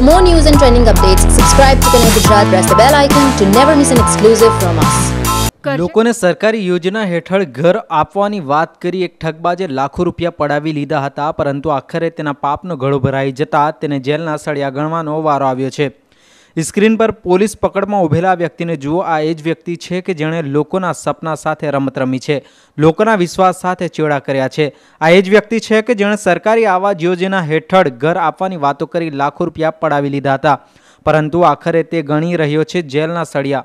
For more news and trending updates, subscribe to Connect Gujarat, press the bell icon to never miss an exclusive from us. લોકોને સરકારી યોજના હેઠળ ઘર આપવાની વાત કરી એક ઠગબાજે લાખો રૂપિયા પડાવી લીધા હતા પરંતુ આખરે તેના પાપનો ઘડો ભરાઈ જતા તેને જેલના સળિયા ગણવાનો વારો આવ્યો છે સ્ક્રીન પર પોલીસ પકડમાં ઉભેલા વ્યક્તિને જુઓ, આ એ જ વ્યક્તિ છે કે જેણે લોકોના સપના સાથે રમત રમી છે, લોકોના વિશ્વાસ સાથે ચેડા કર્યા છે. આ એ જ વ્યક્તિ છે કે જેણે સરકારી આવાસ યોજના હેઠળ ઘર આપવાની વાતો કરી લાખો રૂપિયા પડાવી લીધા હતા. પરંતુ આખરે તે ગણી રહ્યો છે જેલના સળિયા.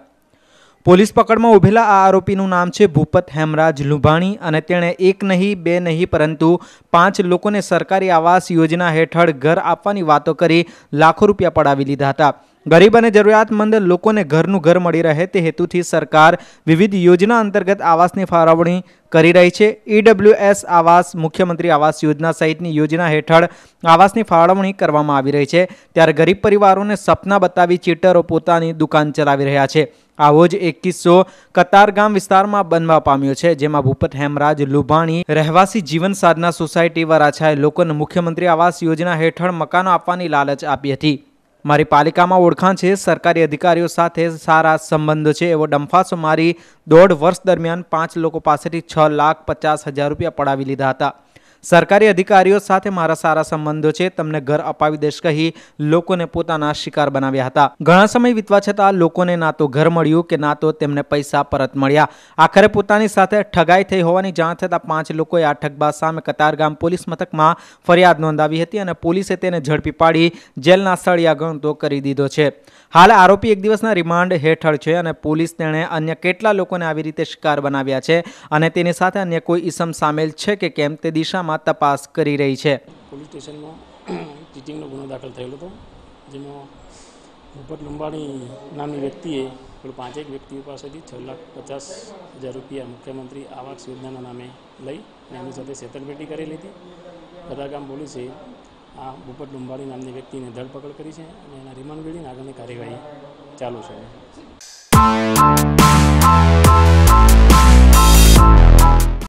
પોલીસ પકડમાં ઉભેલા આ આરોપીનું નામ છે ભૂપત હેમરાજ લુભાણી અને તેણે એક નહીં, બે નહીં, પરંતુ પાંચ લોકોને સરકારી આવાસ યોજના હેઠળ ઘર આપવાની વાતો કરી લાખો રૂપિયા પડાવી લીધા હતા. ગરીબ અને જરૂરિયાતમંદ લોકોને ઘરનું ઘર મળી રહે તે હેતુથી સરકાર વિવિધ યોજના અંતર્ગત આવાસની ફાળવણી કરી રહી છે. ઈડબ્લ્યુએસ આવાસ મુખ્યમંત્રી આવાસ યોજના સહિતની યોજના હેઠળ આવાસની ફાળવણી કરવામાં આવી રહી છે. ત્યારે ગરીબ પરિવારોને સપના બતાવી ચીટરો પોતાની દુકાન ચલાવી રહ્યા છે. આવો જ એક કિસ્સો કતારગામ વિસ્તારમાં બનવા પામ્યો છે, જેમાં ભૂપત હેમરાજ લુભાણી રહેવાસી જીવન સાધના સોસાયટી વરાછાએ લોકોને મુખ્યમંત્રી આવાસ યોજના હેઠળ મકાનો આપવાની લાલચ આપી હતી. મારી પાલિકામાં ઓળખાણ છે, સરકારી અધિકારીઓ સાથે સારા સંબંધો છે એવો ડંફાસો મારી દોઢ વર્ષ દરમિયાન પાંચ લોકો પાસેથી છ લાખ પચાસ હજાર રૂપિયા પડાવી લીધા હતા. સરકારી અધિકારીઓ સાથે મારા સારા સંબંધો છે, તમને ઘર અપાવી દેશ કહી લોકોને પોતાના શિકાર બનાવ્યા હતા. ઘણા સમય વીતવા છતાં લોકોને ના તો ઘર મળ્યું કે ના તો તેમને પૈસા પરત મળ્યા. આખરે પોતાની સાથે ઠગાઈ થઈ હોવાની જાણ થતાં પાંચ લોકોએ આ ઠગબાજ સામે કતારગામ પોલીસ મથકમાં ફરિયાદ નોંધાવી હતી અને પોલીસે તેને ઝડપી પાડી જેલના સળિયા ગણતો કરી દીધો છે. હાલ આરોપી એક દિવસના રિમાન્ડ હેઠળ છે અને પોલીસ તેણે અન્ય કેટલા લોકોને આવી રીતે શિકાર બનાવ્યા છે અને તેની સાથે અન્ય કોઈ ઈસમ સામેલ છે કે કેમ તે દિશામાં તપાસ કરી રહી છે. પોલીસ સ્ટેશનમાં ચીટિંગનો ગુનો દાખલ થયેલો હતો, જેમાં ભૂપત લુંબાણી નામની વ્યક્તિએ કુલ પાંચેક વ્યક્તિઓ પાસેથી છ લાખ પચાસ હજાર રૂપિયા મુખ્યમંત્રી આવાસ યોજનાના નામે લઈ અને એમની સાથે છેતરપેટી કરેલી હતી. કતારગામ પોલીસે આ ભૂપત લુંબાણી નામની વ્યક્તિને ધરપકડ કરી છે અને એના રિમાન્ડ મેળવીને આગળની કાર્યવાહી ચાલુ છે.